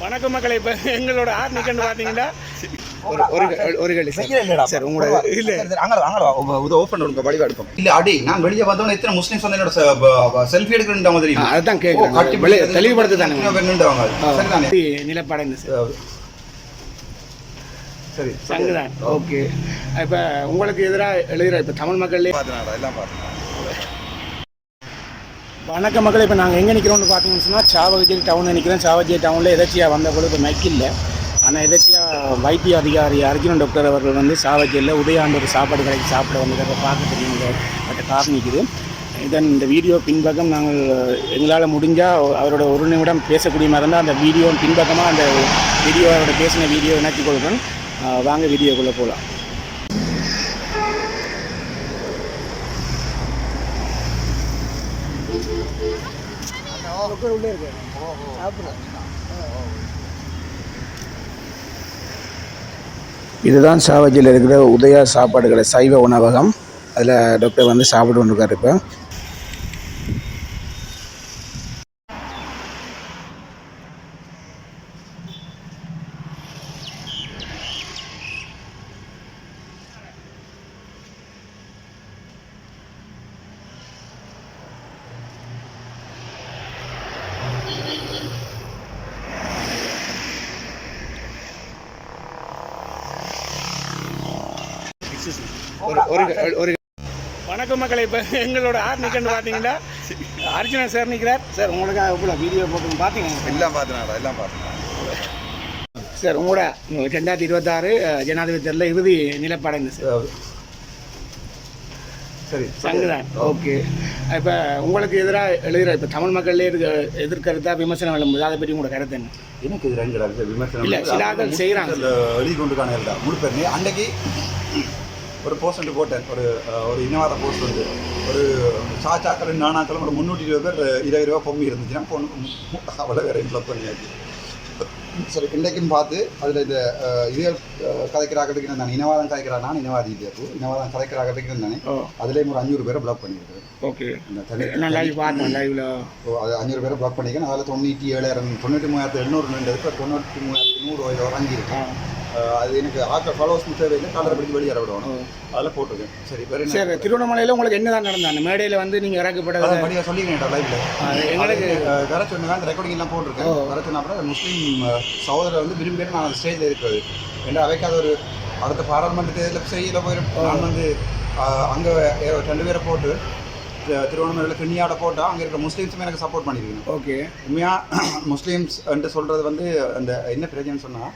வணக்கம் மக்களை இப்போ எங்களோட ஆர் நிக்கன்னு பார்த்தீங்கன்னா ஒரு ஒரு ஒரு கேள்வி சார். சார் உங்களோட இல்ல. அங்க அங்க இது ஓபன் உங்க வடிவா எடுப்போம் இல்ல அடி நான் வெளிய வந்தவன எத்தனை முஸ்லிம்ஸ் வந்து என்னோட செல்ஃபி எடுக்கிறேன் மாதிரி ஆ, அதுதான் கேட்குறேன் வெளியே தெளிவுபடுத்த தானே நின்றவங்க சரிதானே? நிலப்பாடு என்ன சார். சரி. சங்குதான் ஓகே. இப்போ உங்களுக்கு எதிராக எழுதுகிற இப்போ தமிழ் மக்கள்லேயே பாத்துனாடா எல்லாம் பாத்துனா வணக்க மக்கள் இப்போ நாங்கள் எங்கே நிற்கிறோம்னு பார்த்தீங்கன்னு சொன்னால் சாவகச்சேரி டவுனில் நிற்கிறோம் சாவகச்சேரி டவுனில் எதாச்சியாக வந்த கூட இப்போ இல்லை. ஆனால் எதாச்சியாக வைத்திய அதிகாரி அர்ஜுனன் டாக்டர் அவர்கள் வந்து சாவகச்சேரியில் உதயாண்டூர் சாப்பாடு கடைக்கு சாப்பிட வந்ததை பார்க்க தெரியுங்க. பட்ட காரணம் இதன் இந்த வீடியோ பின்பக்கம் நாங்கள் எங்களால் முடிஞ்சால் அவரோட ஒரு நிமிடம் பேசக்கூடிய மாதிரி இருந்தால் அந்த வீடியோ பின்பக்கமாக அந்த வீடியோ அவரோட பேசின வீடியோ இணைச்சி கொடுக்கணும் வாங்க வீடியோக்குள்ளே போகலாம் உள்ளே இருக்கு இதுதான் சாவஜியில் இருக்கிற உதயா சாப்பாடு கடை சைவ உணவகம். அதில் டாக்டர் வந்து சாப்பிட்டு கொண்டிருக்காரு இப்போ. ஒரு ஒரு ஒரு வணக்கம் மக்களை இப்போ எங்களோட ஆர் நிக்கன்னு பார்த்தீங்கன்னா அர்ஜுனன் சார் நிற்கிறார் சார் உங்களுக்கு எவ்வளோ வீடியோ போட்டு பார்த்தீங்க எல்லாம் பாத்துனாடா எல்லாம் பாத்துனா சார் உங்களோட ரெண்டாயிரத்தி இருபத்தாறு ஜனாதிபதி தேர்தலில் இறுதி நிலப்பாடு என்ன சார்? சரி சங்குதான் ஓகே. இப்போ உங்களுக்கு எதிராக எழுதுகிற இப்போ தமிழ் மக்கள்லேயே இருக்க எதிர்கருத்தா விமர்சனம் எழும்புது? அதை பற்றி உங்களோட கருத்து என்ன? எனக்கு இடத்துல விமர்சனம் இல்ல, வந்து சில அது ஆட்கள் செய்றாங்க. முஸ்லிம்ஸ்ல எழுதி கொண்டு காணல முழு பேருமே அன்னைக்கு ஒரு போஸ்ட் போட்டேன். ஒரு ஒரு இனவாத போஸ்ட் வந்து. ஒரு சாச்சாக்களும் நானாக்களும் ஒரு முந்நூற்றி இருபது பேர் இருபது ரூபா பொம்மி இருந்துச்சுன்னா பொண்ணு அவ்வளோ வேற இன்க்ளப் பண்ணியாச்சு. சரி இன்றைக்கும் பார்த்து அதில் இந்த இது கதைக்கிறாக்கிறதுக்கு நான்? இனவாதம் கதைக்கிறான். நான் இனவாதி இல்லையா இனவாதம் கதைக்கிறாக்கிறதுக்கு ஓ. அதுலேயும் ஒரு அஞ்சூறு பேரை பிளாக் பண்ணியிருக்கிறேன். ஓகே. நான் அது அஞ்சூறு பேரை பிளாக் பண்ணிக்கிறேன் அதில் தொண்ணூற்றி ஏழாயிரம் தொண்ணூற்றி மூவாயிரத்து எண்ணூறு நின்றது தொண்ணூற்றி மூவாயிரத்து நூறு இறங்கியிருக்கேன் அஹ் அது எனக்கு ஆக்க ஃபாலோவர்ஸ் தேவையில்லை காலரை பிடிச்சி வெளியே விடணும் அதில் போட்டிருக்கேன். சரி என்ன? சரி திருவண்ணாமலையில் உங்களுக்கு என்னதான் நடந்தாங்க மேடையில் வந்து நீங்கள் இறக்கப்பட்டது? படியாக சொல்லிக்கிறேன் லைவ்ல எங்களுக்கு வர சொன்னா அந்த ரெக்கார்டிங் எல்லாம் போட்டிருக்கேன். வர சொன்ன அப்புறம் முஸ்லீம் சகோதரர் வந்து விரும்பி நான் அந்த ஸ்டேஜில் இருக்கிறது. ஏன்னா அவைக்காத ஒரு அடுத்த பாராளுமன்ற தேர்தலில் செய்யல போய் நான் வந்து அங்கே ரெண்டு பேரை போட்டு திருவண்ணாமலையில் கிண்ணியாட போட்டால் அங்கே இருக்கிற முஸ்லீம்ஸுமே எனக்கு சப்போர்ட் பண்ணியிருக்கணும் ஓகே. உண்மையாக முஸ்லீம்ஸ் சொல்கிறது வந்து அந்த என்ன பிரச்சனைன்னு சொன்னால்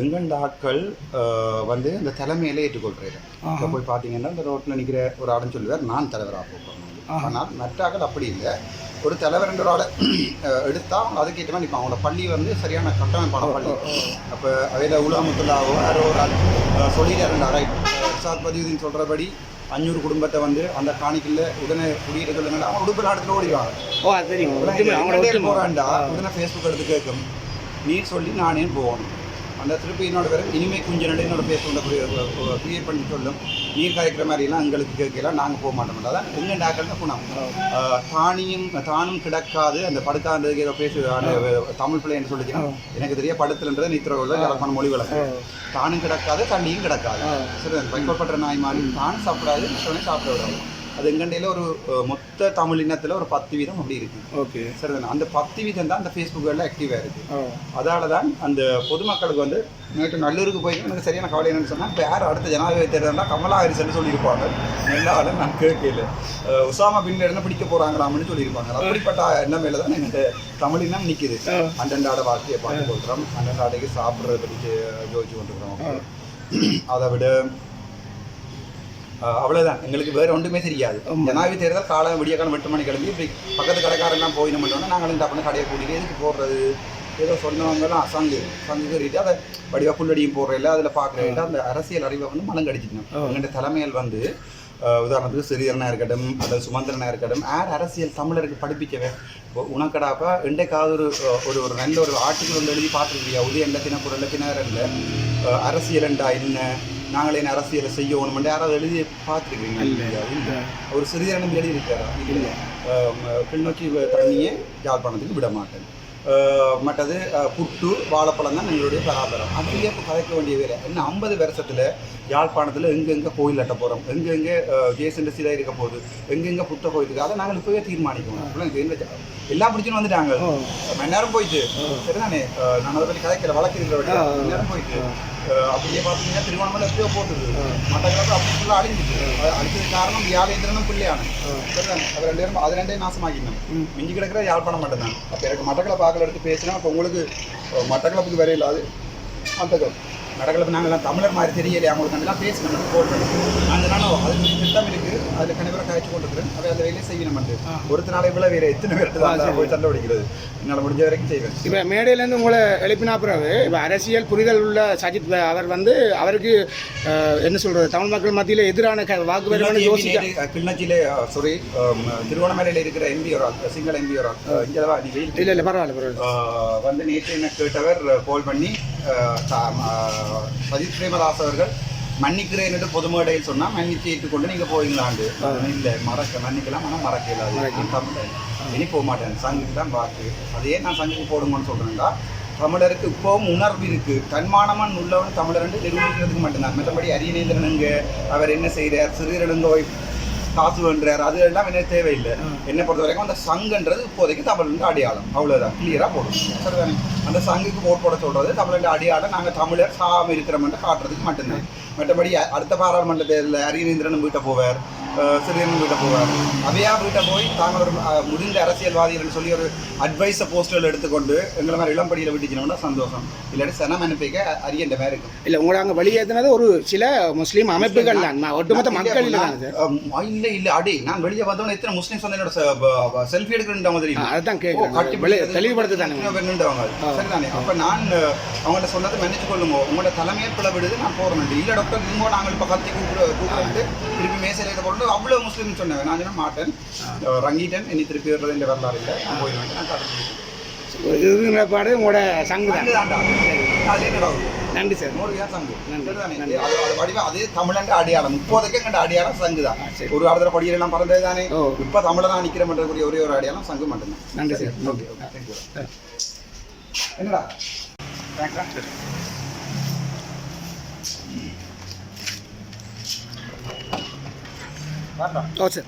எங்கண்ட ஆட்கள் அஹ், வந்து இந்த தலைமையில ஏற்றுக்கொள்கிறாரு இப்போ போய் பார்த்தீங்கன்னா இந்த ரோட்டில் நிற்கிற ஒரு ஆளுன்னு சொல்லுவார் நான் தலைவராக போகிறேன் ஆனால் மற்ற ஆட்கள் அப்படி இல்லை. ஒரு தலைவர் என்ற ஒரு ஆளை எடுத்தால் அதுக்கேற்ற மாதிரி அவங்களோட பள்ளி வந்து சரியான கட்டமைப்பான பள்ளி. அப்போ அவையில் உலகமுத்துலாவோ யாரோ ஒரு ஆள் அஹ், சொல்லிடுறாரு ரைட் சாத் பதிவுதீன் சொல்கிறபடி அஞ்சூறு குடும்பத்தை வந்து அந்த காணிக்கல்ல உடனே குடியிருக்க சொல்லுங்க அவங்க உடுப்பு நாட்டுல ஓடிடுவாங்க. போறான்டா? உடனே ஃபேஸ்புக் எடுத்து கேட்கும். நீ சொல்லி நானே போகணும். அந்த திருப்பி என்னோட பேர் இனிமே கொஞ்ச நடு என்னோட ஃபேஸ்புக்கில் கிரியேட் பண்ணி சொல்லும் நீர் காய்க்கிற மாதிரிலாம் எங்களுக்கு கேட்கலாம் நாங்கள் போக மாட்டோம். அதான் எங்க டாக்டர் தான் குணம் தானியும் தானும் கிடக்காது அந்த படுத்தாந்ததுக்கு ஏதோ பேசு தமிழ் பிள்ளைன்னு சொல்லிச்சுன்னா எனக்கு தெரிய படத்துலன்றதை நித்திரவில் யாழ்ப்பாண மொழி வழக்கு தானும் கிடக்காது தண்ணியும் கிடக்காது. சரி வைக்கப்பட்ட நாய் மாதிரி தானும் சாப்பிடாது சாப்பிட விடாது. அது எங்கண்டையில் ஒரு மொத்த தமிழ் இனத்தில் ஒரு பத்து வீதம் அப்படி இருக்கு. ஓகே. சரிதானே? அந்த பத்து வீதம் தான் அந்த ஃபேஸ்புக்கில் ஆக்டிவாக இருக்குது ஓ அதால தான் அந்த பொதுமக்களுக்கு வந்து நேற்று நல்லூருக்கு போய் எனக்கு சரியான கவலை என்னன்னு சொன்னால் இப்போ யார் அடுத்த ஜனாதிபதி தேர்தல்னா கமலா ஹாரிஸ்ன்னு சொல்லியிருப்பாங்க. எல்லாரும் நான் கேட்கல. உசாமா பின் லேடன் பிடிக்க போகிறாங்களாம்னு சொல்லியிருப்பாங்க. அப்படிப்பட்ட எண்ணமையில தான் எங்கள் தமிழ் இனம் நிற்குது அண்டண்டாட வாழ்க்கையை பார்த்து கொடுக்குறோம் அண்டண்டாடைக்கு சாப்பிட்றத பற்றி யோசிச்சு கொண்டிருக்கிறோம் அதை விட அஹ் அவ்வளவுதான். எங்களுக்கு வேற ஒன்றுமே தெரியாது. ஜனாதிபதி தேர்தல் காலம் விடிய காலம் எட்டு மணி கிளம்பி இப்படி பக்கத்து கடைக்காரெல்லாம் போய் நம்ம நாங்களும் டப்புனு கடையை கூட்டிட்டு எதுக்கு போடுறது? ஏதோ சொன்னவங்கலாம் சங்கு சங்கு கறிட்டு அதை வடிவா புல்லடியும் போடுறதில்ல அதில் பார்க்குறேன் அந்த அரசியல் அறிவை வந்து மலங்கடிச்சிட்டோம் எங்களுடைய தலைமையில் வந்து உதாரணத்துக்கு சிறியரனா இருக்கட்டும் அல்லது சுமந்திரனா இருக்கட்டும் யார் அரசியல் தமிழருக்கு படிப்பிக்கவே? இப்போ உனக்கடாப்ப இன்றைக்காவது ஒரு ஒரு ஒரு நல்ல ஒரு ஆர்டிக்கல் ஒன்று எழுதி பார்த்துருக்கியா? உதய எண்ணத்தின இல்லை அரசியல் என்றா என்ன? நாங்களே என்ன அரசியலை செய்யணும் யாராவது எழுதி பார்த்துருக்கீங்களா? இல்லை ஒரு சிறிய எழுதி எழுதியிருக்காரா இல்லை. கிளிநொச்சி தண்ணியை யாழ்ப்பாணத்துக்கு விட மாட்டேன். மற்றது புட்டு வாழைப்பழம் தான் எங்களுடைய பராபரம் அதுலேயே இப்போ கதைக்க வேண்டிய வேலை. இன்னும் ஐம்பது வருஷத்தில் யாழ்ப்பாணத்தில் எங்கெங்கே கோயில் கட்ட போகிறோம் எங்கெங்கே ஜேசண்ட சிலை இருக்க போகுது எங்கெங்கே புத்த கோயில் இருக்குது அதை நாங்கள் இப்போவே தீர்மானிக்கணும். எல்லாம் பிடிச்சுன்னு வந்துட்டாங்க. நேரம் போயிட்டு. சரிதானே நான் அதை பற்றி கதைக்கல வழக்கு இருக்கிற நேரம் போயிட்டு. அப்படியே பார்த்தீங்கன்னா திருவண்ணாமலை எப்படியோ போட்டுது. மட்டக்களப்பு அப்படி ஃபுல்லாக அழிஞ்சிட்டு. அழிச்சது காரணம் வியாழேந்திரனும் பிள்ளையான சரிதானே? அது ரெண்டு பேரும் அது ரெண்டையும் நாசமாக்கினோம் மிஞ்சி கிடக்கிற யாழ்ப்பாணம் மட்டும்தான். அப்போ எனக்கு மட்டக்களை பார்க்கல எடுத்து பேசினா அப்போ உங்களுக்கு அஹ், மட்டக்களப்புக்கு வேற இல்லாது மட்டக்களப்பு மட்டக்களப்பு நாங்கள்லாம் தமிழர் மாதிரி தெரியலையே அவங்களுக்கு அதெல்லாம் பேசணும் போடுறோம் அந்த நாளும் அதுக்கு திட்டம் இருக்குது அதில் கண்டிப்பாக காய்ச்சி கொண்டிருக்கிறேன். அதை அந்த வேலையை செய்யணும் ஒருத்த நாளை விட வேறு எத்தனை பேருக்கு தான் போய் சண்டை பிடிக்கிறது. என்னால் முடிஞ்ச வரைக்கும் செய்வேன். இப்போ மேடையிலேருந்து உங்களை எழுப்பினா பிறகு இப்போ அரசியல் புரிதல் உள்ள சஜித் அவர் வந்து அவருக்கு என்ன சொல்கிறது தமிழ் மக்கள் மத்தியில் எதிரான வாக்கு பெறுவன்னு யோசிக்க கிளிநொச்சியிலே சாரி திருவண்ணாமலையில் இருக்கிற எம்பி ஒரு சிங்கள எம்பி ஒரு இங்கே வெயில் இல்லை இல்லை பரவாயில்ல பரவாயில்ல. வந்து நேற்று என்ன கேட்டவர் கால் பண்ணி சஜித் பிரேமதாஸ் அவர்கள் மன்னிக்கிறேன் என்று பொது மேடையில் சொன்னா மன்னிச்சு ஏற்றுக்கொண்டு நீங்க போவீங்களாண்டு. இல்லை மறக்க மன்னிக்கலாம் ஆனால் மறக்க. இல்லாது நான் தமிழன். இனி போக மாட்டேன். சங்குக்கு தான் வாக்கு. அதையே நான் சங்குக்கு போடுங்கன்னு சொல்றேன்டா. தமிழருக்கு இப்போவும் உணர்வு இருக்கு. தன்மானமன் உள்ளவன் தமிழர் என்று நிரூபிக்கிறதுக்கு மட்டும்தான். மற்றபடி அரியநேந்திரனுங்க அவர் என்ன செய்கிறார் சிறுநெடுங்கோய் காசு வேண்டுறார் அது எல்லாம் எனக்கு தேவையில்லை. என்னை பொறுத்த வரைக்கும் அந்த சங்குன்றது இப்போதைக்கு தமிழ் அடையாளம். அவ்வளோதான் கிளியராக போடும். சரிதானே? அந்த சங்குக்கு ஓட் போட சொல்றது தமிழ் அடையாளம். நாங்கள் தமிழர் சாம இருக்கிறோம்னு காட்டுறதுக்கு மட்டும்தான். மற்றபடி அடுத்த பாராளுமன்ற தேர்தலில் அரியநேந்திரன் வீட்டை போவார். சிறியன் வீட்டை போவார். அவையா வீட்டை போய் தாங்கள் ஒரு முடிந்த அரசியல்வாதிகள் சொல்லி ஒரு அட்வைஸை போஸ்டரில் எடுத்துக்கொண்டு எங்களை மாதிரி இளம்படியில் விட்டுச்சினோம்னா சந்தோஷம். இல்லாட்டி சனம் அனுப்பிக்க அரியன்ற மாதிரி இருக்கும். இல்லை உங்களை அங்கே வெளியேற்றினது ஒரு சில முஸ்லீம் அமைப்புகள் தான். ஒட்டுமொத்த மக்கள் இல்லை இல்ல இல்ல அடி நான் வெளியே வந்தவன எத்தனை முஸ்லிம்ஸ் வந்து என்னோட செல்ஃபி எடுக்கிறேன் தெரியும் அதுதான் பிடிக்கிறது, தெளிவுபடுத்து தானே. சரிதானே அப்ப நான் அவங்கள்ட்ட சொன்னதை மன்னிச்சு கொள்ளுங்க. உங்களோட தலைமையை பிளவிடுது நான் போறேன். இல்ல டாக்டர் நீங்க நாங்கள் இப்ப கத்தி கூப்பிடு கூப்பிட்டு திருப்பி மேசையில் இதை போட்டு அவ்வளவு முஸ்லீம் சொன்னேன். நான் சொன்ன மாட்டேன். ரங்கிட்டேன் இனி திருப்பி வர்றது இந்த வரலாறு இல்லை. நான் போயிடுவேன் நான் இருக்கிற பாடு உங்களோட சங்கு தான். நன்றி சார்? அது தமிழன்ற அடையாளம். இப்போதைக்கு எங்கட அடையாளம் சங்கு தான். ஒரு காலத்துல படியல் எல்லாம் பறந்தது தானே. இப்ப தமிழனா நிக்கிற பண்றதுக்குரிய ஒரே ஒரு அடையாளம் சங்கு மட்டும்தான். நன்றி சார். Okay okay. தேங்க்யூ என்னடா? 好吃。